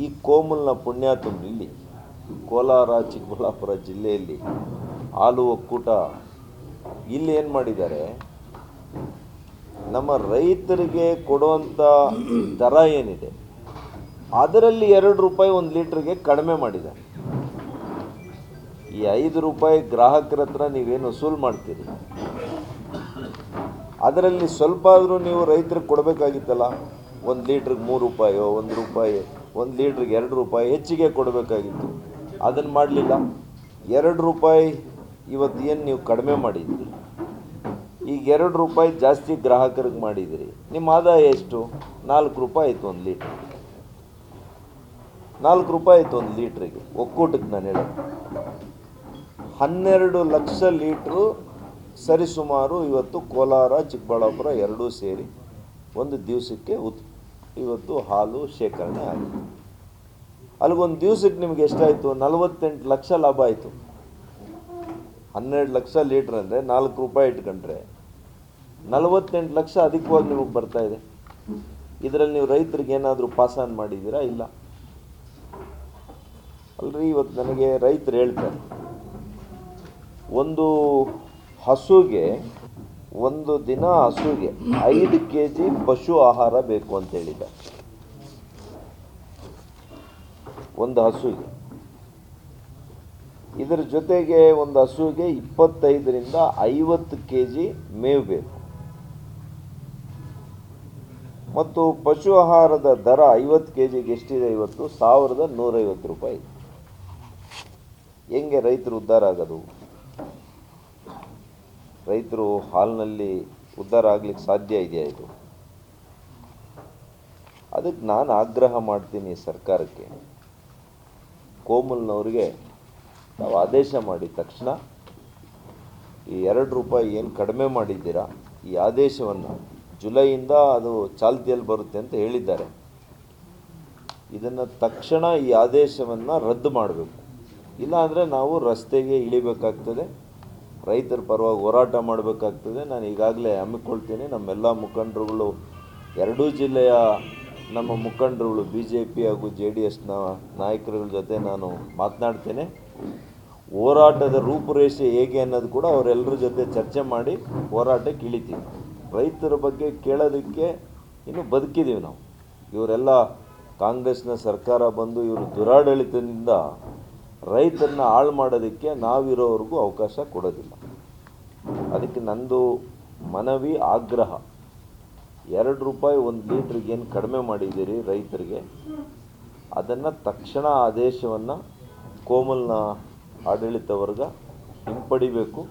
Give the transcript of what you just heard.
ಈ ಕೋಮಲ್ನ ಪುಣ್ಯಾತ್ಮ ಇಲ್ಲಿ ಕೋಲಾರ, ಚಿಕ್ಕಬಳ್ಳಾಪುರ ಜಿಲ್ಲೆಯಲ್ಲಿ ಹಾಲು ಒಕ್ಕೂಟ ಇಲ್ಲಿ ಏನು ಮಾಡಿದ್ದಾರೆ? ನಮ್ಮ ರೈತರಿಗೆ ಕೊಡುವಂಥ ದರ ಏನಿದೆ? ಅದರಲ್ಲಿ ಎರಡು ರೂಪಾಯಿ ಒಂದು ಲೀಟ್ರಿಗೆ ಕಡಿಮೆ ಮಾಡಿದ್ದಾರೆ. ಈ ಐದು ರೂಪಾಯಿ ಗ್ರಾಹಕರ ಹತ್ರ ನೀವೇನು ವಸೂಲು ಮಾಡ್ತೀರಿ? ಅದರಲ್ಲಿ ಸ್ವಲ್ಪ ಆದರೂ ನೀವು ರೈತರಿಗೆ ಕೊಡಬೇಕಾಗಿತ್ತಲ್ಲ? ಒಂದು ಲೀಟ್ರಿಗೆ ಮೂರು ರೂಪಾಯೋ, ಒಂದು ರೂಪಾಯಿ ಒಂದು ಲೀಟ್ರಿಗೆ ಎರಡು ರೂಪಾಯಿ ಹೆಚ್ಚಿಗೆ ಕೊಡಬೇಕಾಗಿತ್ತು. ಅದನ್ನು ಮಾಡಲಿಲ್ಲ. ಎರಡು ರೂಪಾಯಿ ಇವತ್ತು ಏನು ನೀವು ಕಡಿಮೆ ಮಾಡಿದ್ದೀರಿ ಈಗ ಎರಡು ರೂಪಾಯಿ ಜಾಸ್ತಿ ಗ್ರಾಹಕರಿಗೆ ಮಾಡಿದಿರಿ. ನಿಮ್ಮ ಆದಾಯ ಎಷ್ಟು? ನಾಲ್ಕು ರೂಪಾಯಿ ಆಯಿತು ಒಂದು ಲೀಟ್ರಿಗೆ. ನಾಲ್ಕು ರೂಪಾಯಿ ಆಯಿತು ಒಂದು ಲೀಟ್ರಿಗೆ. ಒಕ್ಕೂಟಕ್ಕೆ ನಾನು ಹೇಳೋದು. ಹನ್ನೆರಡು ಲಕ್ಷ ಲೀಟ್ರು ಸರಿಸುಮಾರು ಇವತ್ತು ಕೋಲಾರ, ಚಿಕ್ಕಬಳ್ಳಾಪುರ ಎರಡೂ ಸೇರಿ ಒಂದು ದಿವಸಕ್ಕೆ ಉತ್ ಇವತ್ತು ಹಾಲು ಶೇಖರಣೆ ಆಗಿದೆ. ಅಲ್ಲಿಗೊಂದು ದಿವಸಕ್ಕೆ ನಿಮ್ಗೆ ಎಷ್ಟಾಯಿತು? ನಲವತ್ತೆಂಟು ಲಕ್ಷ ಲಾಭ ಆಯಿತು. ಹನ್ನೆರಡು ಲಕ್ಷ ಲೀಟ್ರ್ ಅಂದರೆ ನಾಲ್ಕು ರೂಪಾಯಿ ಇಟ್ಕೊಂಡ್ರೆ ನಲವತ್ತೆಂಟು ಲಕ್ಷ ಅಧಿಕವಾಗಿ ನಿಮಗೆ ಬರ್ತಾ ಇದೆ. ಇದರಲ್ಲಿ ನೀವು ರೈತರಿಗೆ ಏನಾದರೂ ಪಾಸಾನ್ ಮಾಡಿದ್ದೀರಾ? ಇಲ್ಲ. ಅಲ್ರಿ, ಇವತ್ತು ನನಗೆ ರೈತರು ಹೇಳ್ತಾರೆ, ಒಂದು ಹಸುಗೆ ಒಂದು ದಿನ ಹಸುಗೆ ಐದು ಕೆ ಜಿ ಪಶು ಆಹಾರ ಬೇಕು ಅಂತ ಹೇಳಿದ ಒಂದು ಹಸುಗೆ ಇದರ ಜೊತೆಗೆ ಒಂದು ಹಸುವಿಗೆ ಇಪ್ಪತ್ತೈದರಿಂದ ಐವತ್ತು ಕೆ ಜಿ ಮೇವು ಬೇಕು. ಮತ್ತು ಪಶು ಆಹಾರದ ದರ ಐವತ್ತು ಕೆ ಜಿಗೆ ಎಷ್ಟಿದೆ ಇವತ್ತು? ಸಾವಿರದ ನೂರೈವತ್ತು ರೂಪಾಯಿ. ಹೆಂಗೆ ರೈತರು ಉದ್ಧಾರ ಆಗೋದು? ರೈತರು ಹಾಲಿನಲ್ಲಿ ಉದ್ಧಾರ ಆಗ್ಲಿಕ್ಕೆ ಸಾಧ್ಯ ಇದೆಯಾ ಇದು? ಅದಕ್ಕೆ ನಾನು ಆಗ್ರಹ ಮಾಡ್ತೀನಿ ಸರ್ಕಾರಕ್ಕೆ. ಕೋಮಲ್ನವ್ರಿಗೆ ನಾವು ಆದೇಶ ಮಾಡಿದ ತಕ್ಷಣ ಈ ಎರಡು ರೂಪಾಯಿ ಏನು ಕಡಿಮೆ ಮಾಡಿದ್ದೀರಾ, ಈ ಆದೇಶವನ್ನು ಜುಲೈಯಿಂದ ಅದು ಚಾಲ್ತಿಯಲ್ಲಿ ಬರುತ್ತೆ ಅಂತ ಹೇಳಿದ್ದಾರೆ. ಇದನ್ನು ತಕ್ಷಣ ಈ ಆದೇಶವನ್ನು ರದ್ದು ಮಾಡಬೇಕು. ಇಲ್ಲಾಂದರೆ ನಾವು ರಸ್ತೆಗೆ ಇಳಿಬೇಕಾಗ್ತದೆ. ರೈತರ ಪರವಾಗಿ ಹೋರಾಟ ಮಾಡಬೇಕಾಗ್ತದೆ. ನಾನು ಈಗಾಗಲೇ ಹಮ್ಮಿಕೊಳ್ತೀನಿ. ನಮ್ಮೆಲ್ಲ ಮುಖಂಡರುಗಳು, ಎರಡೂ ಜಿಲ್ಲೆಯ ನಮ್ಮ ಮುಖಂಡರುಗಳು ಬಿ ಜೆ ಪಿ ಹಾಗೂ ಜೆ ಡಿ ಎಸ್ನ ನಾಯಕರುಗಳ ಜೊತೆ ನಾನು ಮಾತನಾಡ್ತೇನೆ. ಹೋರಾಟದ ರೂಪುರೇಷೆ ಹೇಗೆ ಅನ್ನೋದು ಕೂಡ ಅವರೆಲ್ಲರ ಜೊತೆ ಚರ್ಚೆ ಮಾಡಿ ಹೋರಾಟಕ್ಕೆ ಇಳಿತೀವಿ. ರೈತರ ಬಗ್ಗೆ ಕೇಳೋದಕ್ಕೆ ಇನ್ನೂ ಬದುಕಿದ್ದೀವಿ ನಾವು. ಇವರೆಲ್ಲ ಕಾಂಗ್ರೆಸ್ನ ಸರ್ಕಾರ ಬಂದು ಇವರು ದುರಾಡಳಿತದಿಂದ ರೈತರನ್ನ ಹಾಳು ಮಾಡೋದಕ್ಕೆ ನಾವಿರೋವರೆಗೂ ಅವಕಾಶ ಕೊಡೋದಿಲ್ಲ. ಅದಕ್ಕೆ ನಂದು ಮನವಿ, ಆಗ್ರಹ. ಎರಡು ರೂಪಾಯಿ ಒಂದು ಲೀಟ್ರಿಗೆ ಏನು ಕಡಿಮೆ ಮಾಡಿದ್ದೀರಿ ರೈತರಿಗೆ, ಅದನ್ನು ತಕ್ಷಣ ಆದೇಶವನ್ನು ಕೋಮಲ್ನ ಆಡಳಿತ ವರ್ಗ ಹಿಂಪಡಿಬೇಕು.